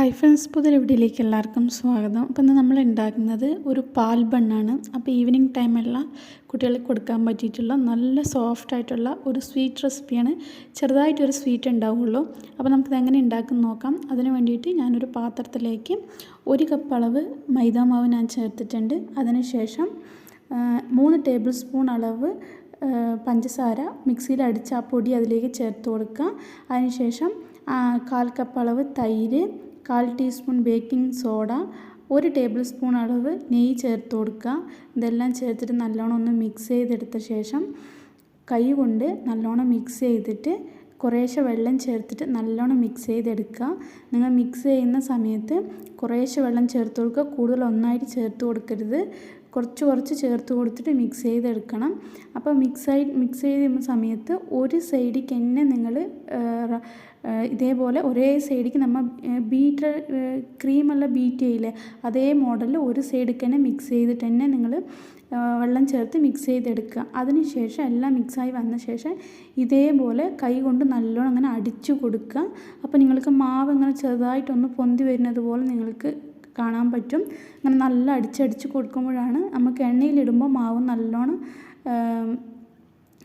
Hi friends പുതിയ വീഡിയോയിലേക്ക് എല്ലാവർക്കും സ്വാഗതം. അപ്പോൾ ഇന്ന് നമ്മൾ ഉണ്ടാക്കുന്നത് ഒരു പാൽ ബണ്ണാണ്. അപ്പോൾ ഈവനിങ് ടൈമെല്ലാം കുട്ടികൾക്ക് കൊടുക്കാൻ പറ്റിയിട്ടുള്ള നല്ല സോഫ്റ്റ് ആയിട്ടുള്ള ഒരു സ്വീറ്റ് റെസിപ്പിയാണ് ചെറുതായിട്ടൊരു സ്വീറ്റ് ഉണ്ടാവുള്ളൂ. അപ്പോൾ നമുക്കിത് എങ്ങനെ ഉണ്ടാക്കുന്ന നോക്കാം. അതിന് വേണ്ടിയിട്ട് ഞാനൊരു പാത്രത്തിലേക്ക് ഒരു കപ്പ് അളവ് മൈദാമാവ് ഞാൻ ചേർത്തിട്ടുണ്ട്. അതിനുശേഷം മൂന്ന് ടേബിൾ സ്പൂൺ അളവ് പഞ്ചസാര മിക്സിയിൽ അടിച്ച ആ പൊടി അതിലേക്ക് ചേർത്ത് കൊടുക്കുക. അതിനുശേഷം കാൽ കപ്പ് അളവ് തൈര് കാൽ ടീസ്പൂൺ ബേക്കിംഗ് സോഡ ഒരു ടേബിൾ സ്പൂൺ അളവ് നെയ്യ് ചേർത്ത് കൊടുക്കുക. ഇതെല്ലാം ചേർത്തിട്ട് നല്ലോണം ഒന്ന് മിക്സ് ചെയ്തെടുത്ത ശേഷം കൈ കൊണ്ട് നല്ലോണം മിക്സ് ചെയ്തിട്ട് കുറേശ്ശെ വെള്ളം ചേർത്തിട്ട് നല്ലോണം മിക്സ് ചെയ്തെടുക്കുക. നിങ്ങൾ മിക്സ് ചെയ്യുന്ന സമയത്ത് കുറേശ്ശെ വെള്ളം ചേർത്ത് കൊടുക്കുക. കൂടുതൽ ഒന്നായിട്ട് ചേർത്ത് കൊടുക്കരുത്. കുറച്ച് കുറച്ച് ചേർത്ത് കൊടുത്തിട്ട് മിക്സ് ചെയ്തെടുക്കണം. അപ്പോൾ മിക്സായി മിക്സ് ചെയ്ത് സമയത്ത് ഒരു സൈഡിലേക്ക് തന്നെ നിങ്ങൾ ഇതേപോലെ ഒരേ സൈഡിലേക്ക് നമ്മൾ ബീറ്റർ ക്രീമെല്ലാം ബീറ്റ് ചെയ്യില്ലേ അതേ മോഡലിൽ ഒരു സൈഡിലേക്ക് തന്നെ മിക്സ് ചെയ്തിട്ട് തന്നെ നിങ്ങൾ വെള്ളം ചേർത്ത് മിക്സ് ചെയ്തെടുക്കുക. അതിന് ശേഷം എല്ലാം മിക്സായി വന്ന ശേഷം ഇതേപോലെ കൈ കൊണ്ട് നല്ലോണം അങ്ങനെ അടിച്ചു കൊടുക്കുക. അപ്പോൾ നിങ്ങൾക്ക് മാവ് ഇങ്ങനെ ചെറുതായിട്ടൊന്ന് പൊന്തി വരുന്നത് പോലെ നിങ്ങൾക്ക് കാണാൻ പറ്റും. അങ്ങനെ നല്ല അടിച്ചടിച്ച് കൊടുക്കുമ്പോഴാണ് നമുക്ക് എണ്ണയിലിടുമ്പോൾ മാവ് നല്ലോണം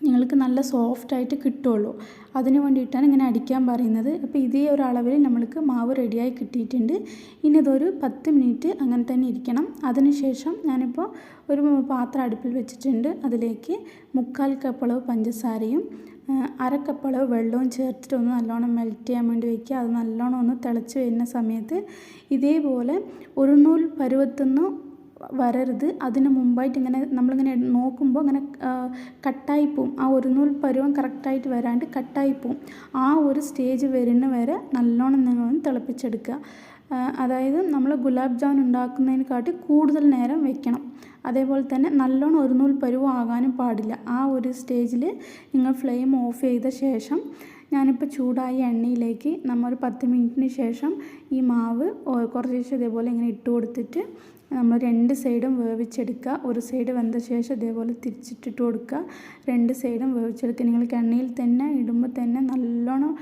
നിങ്ങൾക്ക് നല്ല സോഫ്റ്റായിട്ട് കിട്ടുള്ളൂ. അതിന് വേണ്ടിയിട്ടാണ് ഇങ്ങനെ അടിക്കാൻ പറയുന്നത്. അപ്പോൾ ഇതേ ഒരു അളവിൽ നമ്മൾക്ക് മാവ് റെഡിയായി കിട്ടിയിട്ടുണ്ട്. ഇനി ഇതൊരു പത്ത് മിനിറ്റ് അങ്ങനെ തന്നെ ഇരിക്കണം. അതിനുശേഷം ഞാനിപ്പോൾ ഒരു പാത്രം അടുപ്പിൽ വെച്ചിട്ടുണ്ട്. അതിലേക്ക് മുക്കാൽ കപ്പളവ് പഞ്ചസാരയും അരക്കപ്പളവ് വെള്ളവും ചേർത്തിട്ട് ഒന്ന് നല്ലോണം മെൽറ്റ് ചെയ്യാൻ വേണ്ടി വയ്ക്കുക അത് നല്ലോണം ഒന്ന് തിളച്ച് വരുന്ന സമയത്ത് ഇതേപോലെ ഒരു നൂൽ വരരുത്. അതിന് മുമ്പായിട്ട് ഇങ്ങനെ നമ്മളിങ്ങനെ നോക്കുമ്പോൾ അങ്ങനെ കട്ടായി പോവും. ആ ഒരു നൂൽ പരുവം കറക്റ്റായിട്ട് വരാണ്ട് കട്ടായി പോവും. ആ ഒരു സ്റ്റേജ് വരുന്ന വരെ നല്ലോണം നിങ്ങൾ തിളപ്പിച്ചെടുക്കുക. അതായത് നമ്മൾ ഗുലാബ് ജാമുൻ ഉണ്ടാക്കുന്നതിനെക്കാട്ടി കൂടുതൽ നേരം വെക്കണം. അതേപോലെ തന്നെ നല്ലോണം ഒരു നൂൽ പരുവാകാനും പാടില്ല. ആ ഒരു സ്റ്റേജിൽ നിങ്ങൾ ഫ്ലെയിം ഓഫ് ചെയ്ത ശേഷം ഞാനിപ്പോൾ ചൂടായ എണ്ണയിലേക്ക് നമ്മൾ ഒരു പത്ത് മിനിറ്റിന് ശേഷം ഈ മാവ് കുറച്ച് ശേഷം ഇതേപോലെ ഇങ്ങനെ ഇട്ട് കൊടുത്തിട്ട് നമ്മൾ രണ്ട് സൈഡും വേവിച്ചെടുക്കുക. ഒരു സൈഡ് വെന്ത ശേഷം ഇതേപോലെ തിരിച്ചിട്ടിട്ട് കൊടുക്കുക. രണ്ട് സൈഡും വേവിച്ചെടുക്കുക. നിങ്ങൾക്ക് എണ്ണയിൽ തന്നെ ഇടുമ്പോൾ തന്നെ നല്ലോണം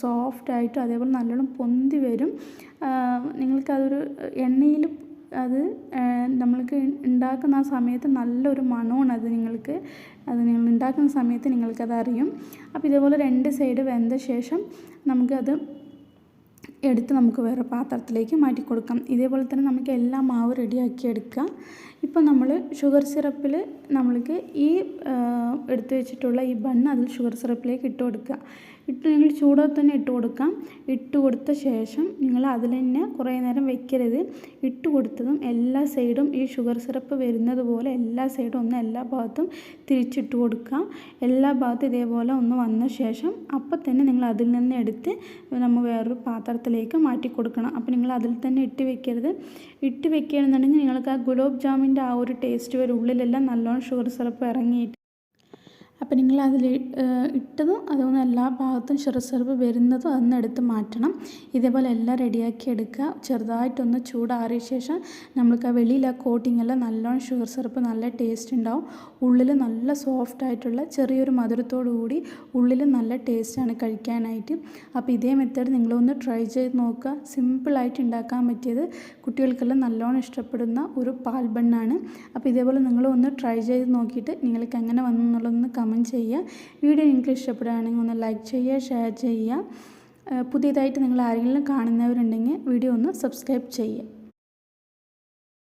സോഫ്റ്റായിട്ടും അതേപോലെ നല്ലോണം പൊന്തി വരും. നിങ്ങൾക്കതൊരു എണ്ണയിൽ അത് നമ്മൾക്ക് ഉണ്ടാക്കുന്ന ആ സമയത്ത് നല്ലൊരു മണമാണ് അത് നിങ്ങൾക്ക് അത് നിങ്ങൾ ഉണ്ടാക്കുന്ന സമയത്ത് നിങ്ങൾക്കത് അറിയും അപ്പോൾ ഇതേപോലെ രണ്ട് സൈഡ് വെന്ത ശേഷം നമുക്കത് എടുത്ത് നമുക്ക് വേറെ പാത്രത്തിലേക്ക് മാറ്റി കൊടുക്കാം ഇതേപോലെ തന്നെ നമുക്ക് എല്ലാ മാവ് റെഡിയാക്കി എടുക്കാം. ഇപ്പം നമ്മൾ ഷുഗർ സിറപ്പിൽ നമ്മൾക്ക് ഈ എടുത്തു വെച്ചിട്ടുള്ള ഈ ബണ്ണ് അതിൽ ഷുഗർ സിറപ്പിലേക്ക് ഇട്ട് കൊടുക്കുക. ഇട്ട് നിങ്ങൾ ചൂടോടെ തന്നെ ഇട്ട് കൊടുക്കാം. ഇട്ട് കൊടുത്ത ശേഷം നിങ്ങൾ അതിൽ തന്നെ കുറേ നേരം വെക്കരുത്. ഇട്ട് കൊടുത്തതും എല്ലാ സൈഡും ഈ ഷുഗർ സിറപ്പ് വരുന്നത് പോലെ എല്ലാ സൈഡും ഒന്ന് എല്ലാ ഭാഗത്തും തിരിച്ചിട്ട് കൊടുക്കുക. എല്ലാ ഭാഗത്തും ഇതേപോലെ ഒന്ന് വന്ന ശേഷം അപ്പം തന്നെ നിങ്ങൾ അതിൽ നിന്ന് എടുത്ത് നമ്മൾ വേറൊരു പാത്രത്തിലേക്ക് മാറ്റി കൊടുക്കണം. അപ്പോൾ നിങ്ങൾ അതിൽ തന്നെ ഇട്ട് വെക്കരുത്. ഇട്ട് വെക്കുകയാണെന്നുണ്ടെങ്കിൽ നിങ്ങൾക്ക് ആ ഗുലാബ് ജാമിന്റെ ആ ഒരു ടേസ്റ്റ് വരും ഉള്ളിലെല്ലാം നല്ലോണം ഷുഗർ സിറപ്പ് ഇറങ്ങിയിട്ട് അപ്പോൾ നിങ്ങൾ അതിൽ ഇട്ടതും അതൊന്നും എല്ലാ ഭാഗത്തും ചെറുസെറുപ്പ് വരുന്നതും അതൊന്ന് എടുത്ത് മാറ്റണം. ഇതേപോലെ എല്ലാം റെഡിയാക്കി എടുക്കുക. ചെറുതായിട്ടൊന്ന് ചൂടാറിയ ശേഷം നമ്മൾക്ക് ആ വെളിയിൽ ആ കോട്ടിങ്ങെല്ലാം നല്ലോണം ഷുഗർ സിറപ്പ് നല്ല ടേസ്റ്റ് ഉണ്ടാവും. ഉള്ളിൽ നല്ല സോഫ്റ്റ് ആയിട്ടുള്ള ചെറിയൊരു മധുരത്തോടു കൂടി ഉള്ളിൽ നല്ല ടേസ്റ്റാണ് കഴിക്കാനായിട്ട്. അപ്പോൾ ഇതേ മെത്തേഡ് നിങ്ങളൊന്ന് ട്രൈ ചെയ്ത് നോക്കുക. സിമ്പിളായിട്ട് ഉണ്ടാക്കാൻ പറ്റിയത് കുട്ടികൾക്കെല്ലാം നല്ലോണം ഇഷ്ടപ്പെടുന്ന ഒരു പാൽ ബണ്ണാണ്. അപ്പോൾ ഇതേപോലെ നിങ്ങളൊന്ന് ട്രൈ ചെയ്ത് നോക്കിയിട്ട് നിങ്ങൾക്ക് എങ്ങനെ വന്നു എന്നുള്ളതൊന്ന് കമന്റ് ചെയ്യുക. വീഡിയോ നിങ്ങൾക്ക് ഇഷ്ടപ്പെടുകയാണെങ്കിൽ ഒന്ന് ലൈക്ക് ചെയ്യുക ഷെയർ ചെയ്യുക. പുതിയതായിട്ട് നിങ്ങൾ ആരെങ്കിലും കാണുന്നവരുണ്ടെങ്കിൽ വീഡിയോ ഒന്ന് സബ്സ്ക്രൈബ് ചെയ്യുക.